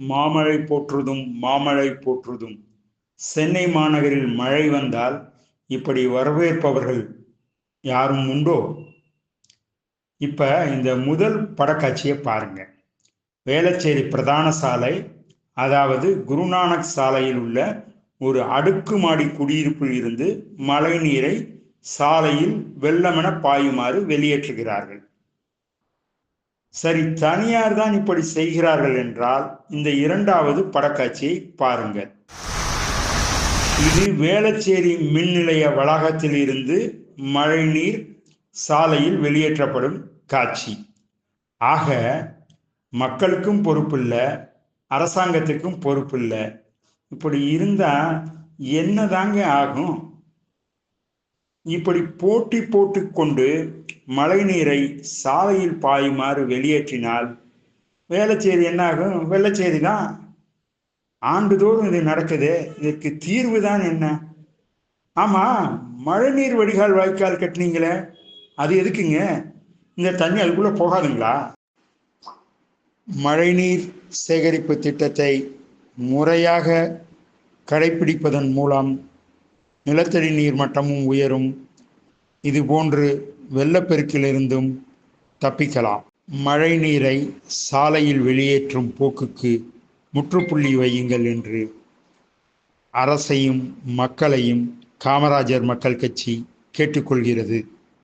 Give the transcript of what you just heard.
மாமழை போற்றுதும் மாமழை போற்றுதும். சென்னை மாநகரில் மழை வந்தால் இப்படி வரவேற்பவர்கள் யாரும் உண்டோ? இப்ப இந்த முதல் படக்காட்சியை பாருங்க. வேளச்சேரி பிரதான சாலை அதாவது குருநானக் சாலையில் உள்ள ஒரு அடுக்குமாடி குடியிருப்பில் இருந்து மழை நீரை சாலையில் வெள்ளமென பாயுமாறு வெளியேற்றுகிறார்கள். சரி தனியார் தான் இப்படி செய்கிறார்கள் என்றால் இந்த இரண்டாவது படக்காட்சியை பாருங்கள். இது வேளச்சேரி மின் நிலைய வளாகத்தில் இருந்து மழைநீர் சாலையில் வெளியேற்றப்படும் காட்சி. ஆக மக்களுக்கும் பொறுப்பில்ல அரசாங்கத்துக்கும் பொறுப்பில்ல. இப்படி இருந்தால் என்னதாங்க ஆகும்? இப்படி போட்டி போட்டுக்கொண்டு மழைநீரை சாலையில் பாயுமாறு வெளியேற்றினால் வேலைச்சேரி என்னாகும்? வெள்ளச்சேரி தான் ஆண்டுதோறும் இது நடக்குது. இதற்கு தீர்வு தான் என்ன? ஆமா மழைநீர் வடிகால் வாய்க்கால் கட்டினீங்களே. அது எதுக்குங்க? இந்த தண்ணி அதுக்குள்ள போகாதுங்களா? மழைநீர் சேகரிப்பு திட்டத்தை முறையாக கடைபிடிப்பதன் மூலம் நிலத்தடி நீர் மட்டமும் உயரும். இதுபோன்று வெள்ளப்பெருக்கிலிருந்தும் தப்பிக்கலாம். மழை நீரை சாலையில் வெளியேற்றும் போக்குக்கு முற்றுப்புள்ளி வையுங்கள் என்று அரசையும் மக்களையும் காமராஜர் மக்கள் கட்சி கேட்டுக்கொள்கிறது.